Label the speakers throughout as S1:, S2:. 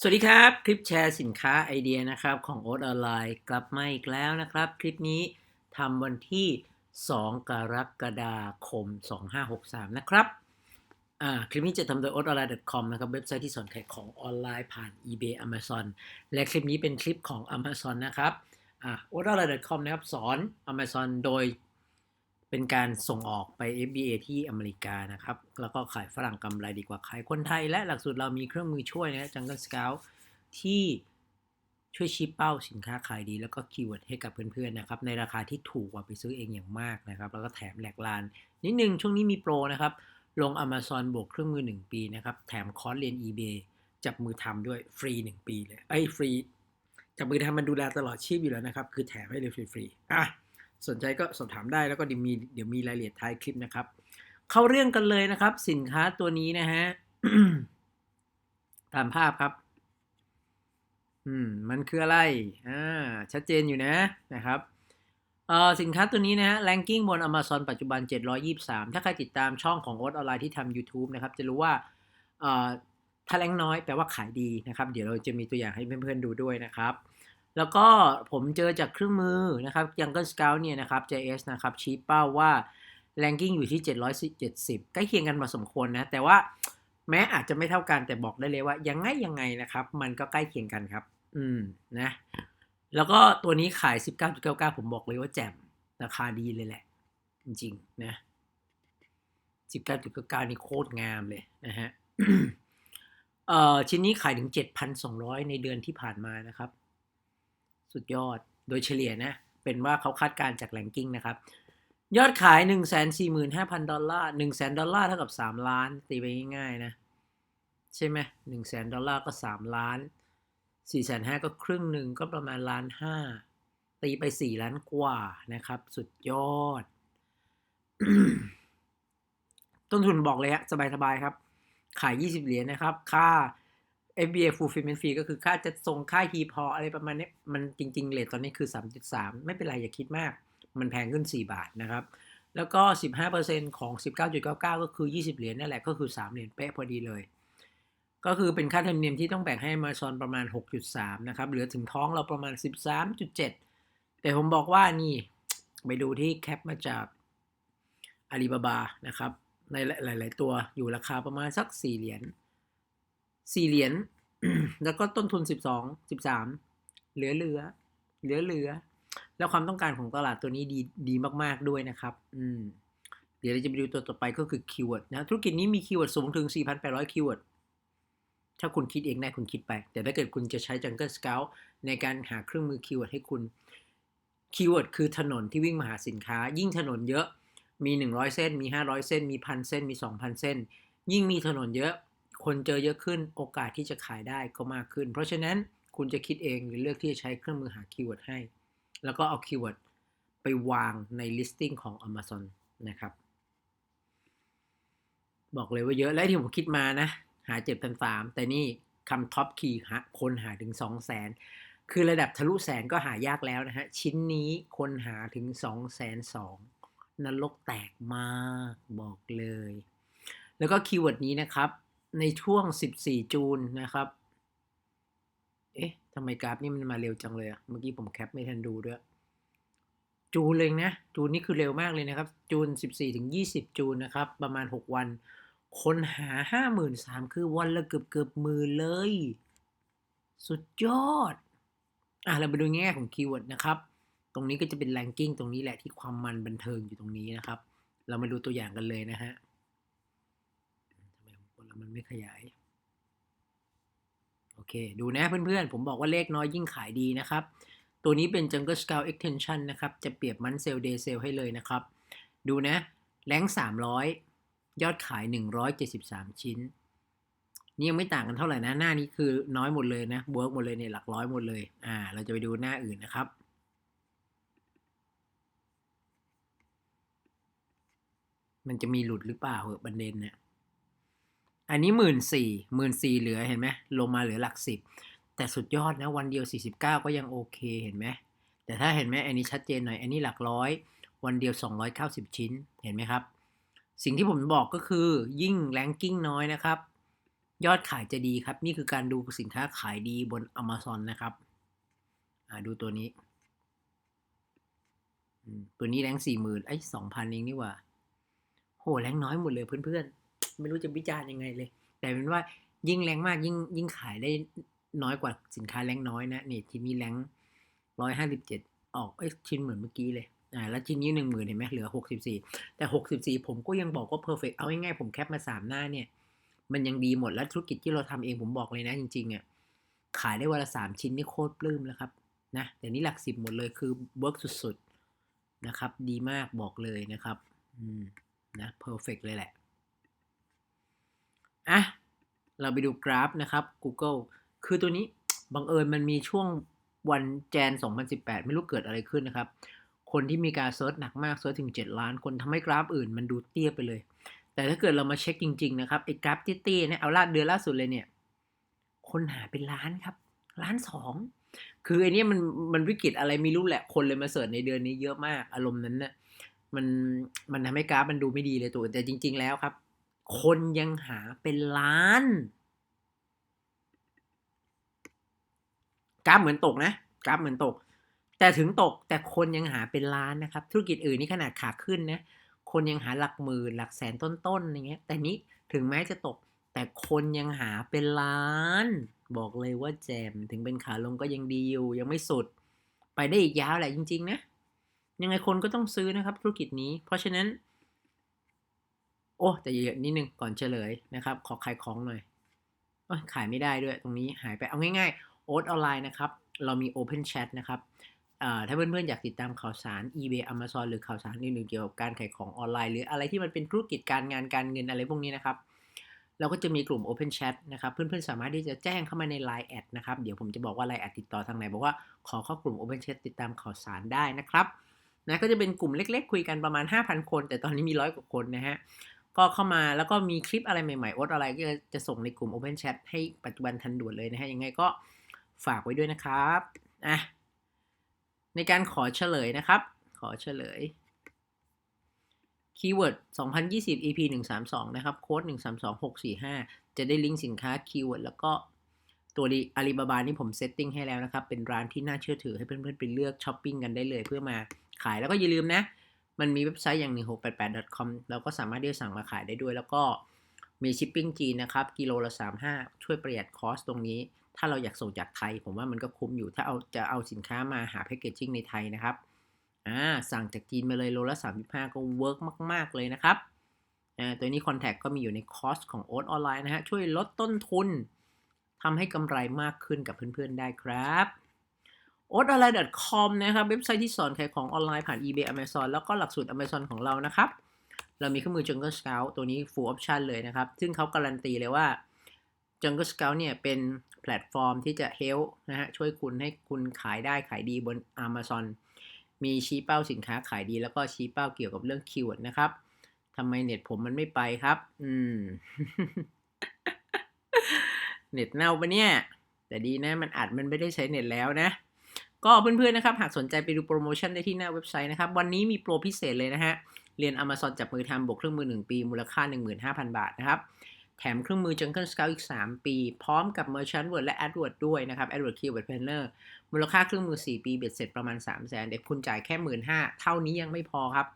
S1: สวัสดีครับ คลิปแชร์สินค้าไอเดียนะครับของโอ๊ตออนไลน์กลับมาอีกแล้วนะครับ คลิปนี้ทำวันที่ 2 กรกฎาคม 2563 นะครับอ่าคลิปนี้จะทำโดย o t o n l i n e c o m นะครับเว็บไซต์ที่สอนขายของออนไลน์ผ่าน eBay Amazon และคลิปนี้เป็นคลิปของ Amazon นะครับอ่า o t o n l i n e c o m นะครับสอน Amazon โดย เป็นการส่งออกไป FBA ที่อเมริกานะครับ แล้วก็ขายฝรั่งกำไรดีกว่าขายคนไทย และหลักสูตรเรามีเครื่องมือช่วยนะ Jungle Scout ที่ช่วยชี้เป้าสินค้าขายดี แล้วก็คีย์เวิร์ดให้กับเพื่อนๆนะครับ ในราคาที่ถูกกว่าไปซื้อเองอย่างมากนะครับ แล้วก็แถมแหลกลาน นิดนึงช่วงนี้มีโปรนะครับ ลง Amazon บวกเครื่องมือ 1 ปีนะครับ แถมคอร์สเรียน eBay จับมือทำด้วยฟรี 1 ปีเลยไอ้ฟรีจับมือทำมันดูแลตลอดชีพอยู่แล้วนะครับ คือแถมให้เลยฟรีๆอะ สนใจก็สอบถามได้แล้วก็เดี๋ยวมีเดี๋ยวมีรายละเอียดท้ายคลิปนะครับ เข้าเรื่องกันเลยนะครับ สินค้าตัวนี้นะฮะตามภาพครับ อืม มันคืออะไร อ่า ชัดเจนอยู่นะนะครับเอ่อสินค้าตัวนี้นะฮะ ranking บน Amazon ปัจจุบัน 723 ถ้าใครติดตามช่องของโอ๊ตออนไลน์ที่ทำ YouTube นะครับ จะรู้ว่าเอ่อถ้าแรงน้อยแปลว่าขายดีนะครับ เดี๋ยวเราจะมีตัวอย่างให้เพื่อนๆดูด้วยนะครับ แล้วก็ผมเจอจากเครื่องมือนะครับ Jungle Scout เนี่ยนะครับ JS นะครับ ชี้เป้าว่า ranking อยู่ที่ 770 ใกล้เคียงกันพอสมควรนะ แต่ว่าแม้อาจจะไม่เท่ากันแต่บอกได้เลยว่า ยังไงยังไงนะครับ มันก็ใกล้เคียงกันครับ อืมนะ แล้วก็ตัวนี้ขาย 19.99 ผมบอกเลยว่าแจ่มราคาดีเลยแหละ จริงๆ นะ19.99 นี่โคตรงามเลยนะฮะเอ่อชิ้นนี้ขายถึง 7,200 ในเดือนที่ผ่านมานะครับ สุดยอดโดยเฉลี่ยนะ เป็นว่าเขาคาดการจากแรงกิ้งนะครับ ยอดขาย 145,000 ดอลลาร์1 0 0 0 0ดอลลาร์เท่ากับ 3 ล้าน ตีไปง่ายๆนะ ใช่ไหม100,000ดอลลาร์ก็ 3 ล้าน4,500ก็ครึ่งหนึ่งก็ประมาณล้านห้าตีไป 4 ล้านกว่านะครับ สุดยอด ต้นทุนบอกเลยฮะสบายๆครับ ขาย 20 เหรียญนะครับ ค่า FBA fulfillment fee ก็คือค่าจะส่งค่า h e p o อะไรประมาณนี้มันจริงๆเลทตอนนี้คือ 3.3 ไม่เป็นไรอย่าคิดมาก มันแพงขึ้น 4 บาทนะครับ แล้วก็ 15%ของ 19.99 ก็คือ 20 เหรียญนั่นแหละก็คือ 3 เหรียญเป๊ะพอดีเลย ก็คือเป็นค่าธรรมเนียมที่ต้องแบ่งให้ Amazon ประมาณ 6.3 นะครับ เหลือถึงท้องเราประมาณ 13.7 แต่ผมบอกว่านี่ไปดูที่แคปมาจากอาลีบาบานะครับในหลาย ๆ ตัวอยู่ราคาประมาณสัก 4 เหรียญ 4เหรียญแล้วก็ต้นทุน12 13เหลือเหลือ เหลือเหลือ แล้วความต้องการของตลาดตัวนี้ดีดีมาก ๆด้วยนะครับ อืม เดี๋ยวเราจะไปดูตัวต่อไปก็คือคีย์เวิร์ดนะ ธุรกิจนี้มีคีย์เวิร์ดสูงถึง 4,800 คีย์เวิร์ดถ้าคุณคิดเองได้คุณคิดไป แต่ถ้าเกิดคุณจะใช้ Jungle Scout ในการหาเครื่องมือคีย์เวิร์ดให้คุณคีย์เวิร์ดคือถนนที่วิ่งมาหาสินค้า ยิ่งถนนเยอะมี 100 เส้น มี 500 เส้น มีพันเส้น มี 2,000 เส้น ยิ่งมีถนนเยอะ คนเจอเยอะขึ้นโอกาสที่จะขายได้ก็มากขึ้น เพราะฉะนั้นคุณจะคิดเองหรือเลือกที่จะใช้เครื่องมือหาคีย์เวิร์ดให้ แล้วก็เอาคีย์เวิร์ดไปวางใน listing ของ Amazon นะครับ บอกเลยว่าเยอะและที่ผมคิดมานะ หาเจ็ดพันสามแต่นี่คำท็อปคีย์คนหาถึงสองแสนคือระดับทะลุแสนก็หายากแล้วนะฮะ ชิ้นนี้คนหาถึงสองแสนสองนรกแตกมากบอกเลย แล้วก็คีย์เวิร์ดนี้นะครับ ในช่วง 14 จูนนะครับ เอ๊ะทำไมกราฟนี่มันมาเร็วจังเลยอะเมื่อกี้ผมแคปไม่ทันดูด้วย จูนเลยนะ จูนนี่คือเร็วมากเลยนะครับ จูน 14 ถึง 20 จูนนะครับ ประมาณ 6 วัน คนหา 53,000 คือวันละเกือบเกือบหมื่นเลย สุดยอด อะ เราไปดูแง่ของคีย์เวิร์ดนะครับ ตรงนี้ก็จะเป็นแรงกิ้งตรงนี้แหละที่ความมันบันเทิงอยู่ตรงนี้นะครับ เรามาดูตัวอย่างกันเลยนะฮะ แล้วมันไม่ขยาย โอเค ดูนะเพื่อนๆ ผมบอกว่าเลขน้อยยิ่งขายดีนะครับ ตัวนี้เป็น Jungle Scout Extension นะครับ จะเปรียบมันเซลเดย์เซลให้เลยนะครับ ดูนะ แรง300 ยอดขาย 173 ชิ้น นี่ยังไม่ต่างกันเท่าไหร่นะ หน้านี้คือน้อยหมดเลยนะบวกหมดเลยเนี่ยหลักร้อยหมดเลย อ่า เราจะไปดูหน้าอื่นนะครับมันจะมีหลุดหรือเปล่าเหอะประเด็นเนี่ย อันนี้หมื่นสี่หมื่นสี่เหลือเห็นไหมลงมาเหลือหลักสิบแต่สุดยอดนะวันเดียว 49 ก็ยังโอเคเห็นไหมแต่ถ้าเห็นไหมอันนี้ชัดเจนหน่อยอันนี้หลักร้อย วันเดียว 290 ชิ้นเห็นไหมครับ สิ่งที่ผมบอกก็คือยิ่งแรงกิ้งน้อยนะครับ ยอดขายจะดีครับ นี่คือการดูสินค้าขายดีบน Amazon นะครับดูตัวนี้ ตัวนี้แรงสี่หมื่นไอ้สองพันเองนี่ว่า โหแรงน้อยหมดเลยเพื่อนๆ ไม่รู้จะวิจารณ์ยังไงเลย แต่เป็นว่ายิ่งแรงมากยิ่งยิ่งขายได้น้อยกว่าสินค้าแรงน้อยนะนี่ชิ้นนี้แรงร้อยห้าสิบเจ็ดออกเอ้ยชิ้นเหมือนเมื่อกี้เลยอ่าแล้วชิ้นนี้หนึ่งหมื่นเห็นไหมเหลือหกสิบสี่แต่หกสิบสี่ผมก็ยังบอกว่าเพอร์เฟกเอาง่ายๆผมแคปมาสามหน้าเนี่ย มันยังดีหมดแล้วธุรกิจที่เราทำเองผมบอกเลยนะจริงๆอะขายได้วันละสามชิ้นนี่โคตรปลื้มแล้วครับนะแต่นี้หลักสิบหมดเลยคือเวิร์กสุดๆนะครับ ดีมากบอกเลยนะครับ อืมนะเพอร์เฟกเลยแหละ อะเราไปดูกราฟนะครับ Google คือตัวนี้บังเอิญมันมีช่วงวันแจน 2018 ไม่รู้เกิดอะไรขึ้นนะครับ คนที่มีการเซิร์ชหนักมากเซิร์ชถึง 7 ล้าน คนทำให้กราฟอื่นมันดูเตี้ยไปเลย แต่ถ้าเกิดเรามาเช็คจริง ๆ นะครับไอ้กราฟเตี้ยๆเนี่ยเอาล่าเดือนล่าสุดเลยเนี่ย คนหาเป็นล้านครับ ล้านสอง คือไอ้นี่มันมันวิกฤตอะไรไม่รู้แหละ คนเลยมาเสิร์ชในเดือนนี้เยอะมาก อารมณ์นั้นน่ะมันมันทำให้กราฟมันดูไม่ดีเลยตัวแต่จริง ๆ แล้วครับ คนยังหาเป็นล้านกราฟเหมือนตกนะกราฟเหมือนตก แต่ถึงตกแต่คนยังหาเป็นล้านนะครับ ธุรกิจอื่นนี่ขนาดขาขึ้นนะคนยังหาหลักหมื่นหลักแสนต้นๆอย่างเงี้ย แต่นี้ถึงแม้จะตก แต่คนยังหาเป็นล้าน บอกเลยว่าแจมถึงเป็นขาลงก็ยังดีอยู่ ยังไม่สุด ไปได้อีกยาวแหละจริง ๆ นะ ยังไงคนก็ต้องซื้อนะครับธุรกิจนี้ เพราะฉะนั้น โอ้แต่เยอะนิดนึงก่อนเฉลยนะครับ ขอขายของหน่อยอขายไม่ได้ด้วยตรงนี้หายไปเอาง่ายๆโอ๊ตออนไลน์นะครับ เรามี Open Chat นะครับถ้าเพื่อนๆอยากติดตามข่าวสาร eBay Amazon หรือข่าวสารอื่นๆเกี่ยวกับการขายของออนไลน์ หรืออะไรที่มันเป็นธุรกิจการงานการเงินอะไรพวกนี้นะครับเราก็จะมีกลุ่ม Open Chat นะครับ เพื่อนๆ สามารถที่จะแจ้งเข้ามาใน Line แอดนะครับ เดี๋ยวผมจะบอกว่า Line แอดติดต่อทางไหน บอกว่าขอเข้ากลุ่ม Open Chat ติดตามข่าวสารได้นะครับนะก็จะเป็นกลุ่มเล็กๆ คุยกันประมาณ 5,000 คน แต่ตอนนี้มีร้อยกว่าคนนะฮะ ก็เข้ามาแล้วก็มีคลิปอะไรใหม่ๆโอ๊ตอะไรก็จะส่งในกลุ่ม Open Chat ให้ปัจจุบันทันด่วนเลยนะฮะยังไงก็ฝากไว้ด้วยนะครับอะในการขอเฉลยนะครับ ขอเฉลยคีย์เวิร์ด2020 EP 132 นะครับ โค้ด 132645 จะได้ลิงก์สินค้าคีย์เวิร์ดแล้วก็ตัวดีอาลีบาบานี่ผมเซตติ้งให้แล้วนะครับ เป็นร้านที่น่าเชื่อถือให้เพื่อนๆไปเลือกช้อปปิ้งกันได้เลยเพื่อมาขายแล้วก็อย่าลืมนะ มันมีเว็บไซต์อย่าง 1688.com เราก็สามารถที่จะสั่งมาขายได้ด้วย แล้วก็มีชิปปิ้งจีนนะครับ กิโลละ 35 ช่วยประหยัดคอสตรงนี้ ถ้าเราอยากส่งจากไทย ผมว่ามันก็คุ้มอยู่ ถ้าเอาจะเอาสินค้ามาหาแพคเกจจิ้งในไทยนะครับ อ่า สั่งจากจีนมาเลยโลละ 35 ก็เวิร์กมาก ๆ เลยนะครับ อ่า ตัวนี้คอนแทคก็มีอยู่ในคอสของโอ๊ตออนไลน์นะฮะ ช่วยลดต้นทุนทำให้กำไรมากขึ้นกับเพื่อน ๆ ได้ครับ o t o n l i n e c o m นะครับเว็บไซต์ที่สอนขายของออนไลน์ผ่าน eBay Amazon แล้วก็หลักสูตร Amazon ของเรานะครับ เรามีเครื่องมือ Jungle Scout ตัวนี้ full option เลยนะครับ ซึ่งเขาการันตีเลยว่า Jungle Scout เนี่ยเป็นแพลตฟอร์มที่จะ help นะฮะช่วยคุณให้คุณขายได้ขายดีบน Amazon มีชี้เป้าสินค้าขายดี แล้วก็ชี้เป้าเกี่ยวกับเรื่องคีย์เวิร์ดนะครับทำไมเน็ตผมมันไม่ไปครับ อืม เน็ตเน่าปะเนี่ย แต่ดีนะมันอัดมันไม่ได้ใช้เน็ตแล้วนะ ก็เพื่อนๆนะครับ หากสนใจไปดูโปรโมชั่นได้ที่หน้าเว็บไซต์นะครับ วันนี้มีโปรพิเศษเลยนะฮะ เรียน Amazon จับมือทำบวกเครื่องมือ 1 ปี มูลค่า 15,000 บาทนะครับ แถมเครื่องมือ Jungle Scout อีก 3 ปี พร้อมกับ Merchant Word และ AdWord ด้วยนะครับ AdWord Keyword Planner มูลค่าเครื่องมือ 4 ปีเบ็ดเสร็จประมาณ 3 0 0 0 0 0เด็กคุณจ่ายแค่ 15,000เท่านี้ยังไม่พอครับ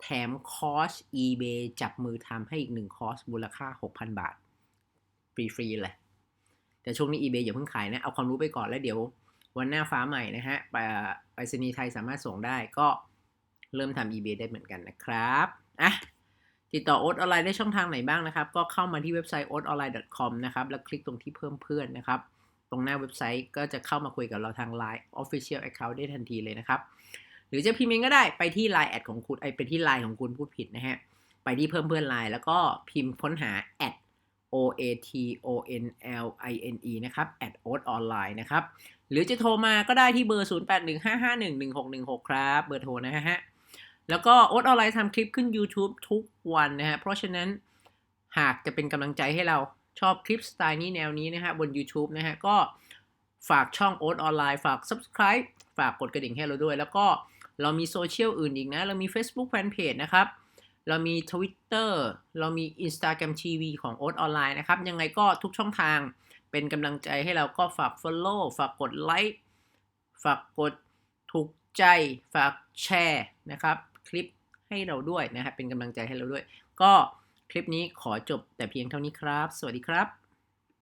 S1: แถมคอร์ส eBay จับมือทำให้อีก1คอร์สมูลค่า 6,000 บาทฟรีๆเลยแต่ช่วงนี้ eBay อย่าเพิ่งขายนะเอาความรู้ไปก่อนแล้วเดี๋ยว วันหน้าฟ้าใหม่นะฮะไปไปรษณีย์ไทยสามารถส่งได้ก็เริ่มทำ eBay ได้เหมือนกันนะครับอะติดต่อโอ๊ตออนไลน์ได้ช่องทางไหนบ้างนะครับ ก็เข้ามาที่เว็บไซต์ oatonline.com นะครับ แล้วคลิกตรงที่เพิ่มเพื่อนนะครับ ตรงหน้าเว็บไซต์ก็จะเข้ามาคุยกับเราทาง Line Official Account ได้ทันทีเลยนะครับ หรือจะพิมพ์เองก็ได้ไปที่ Line แอดของคุณไอไปที่ Line ของคุณพูดผิดนะฮะ ไปที่เพิ่มเพื่อน Line แล้วก็พิมพ์ค้นหา at o a t o n l i n e นะครับ atot online นะครับ หรือจะโทรมาก็ได้ที่เบอร์ 0815511616 ครับ เบอร์โทรนะฮะ แล้วก็โอ๊ตออนไลน์ทำคลิปขึ้น YouTube ทุกวันนะฮะ เพราะฉะนั้นหากจะเป็นกำลังใจให้เราชอบคลิปสไตล์นี้แนวนี้นะฮะ บน YouTube นะฮะ ก็ฝากช่องโอ๊ตออนไลน์ฝาก subscribe ฝากกดกระดิ่งให้เราด้วย แล้วก็เรามีโซเชียลอื่นอีกนะ เรามี Facebook Fanpage นะครับ เรามี Twitter เรามี Instagram TV ของโอ๊ตออนไลน์นะครับ ยังไงก็ทุกช่องทางเป็นกำลังใจให้เราก็ฝาก Follow ฝากกดไลค์ฝากกดถูกใจ ฝากแชร์นะครับ คลิปให้เราด้วยนะครับเป็นกำลังใจให้เราด้วย ก็คลิปนี้ขอจบแต่เพียงเท่านี้ครับ สวัสดีครับ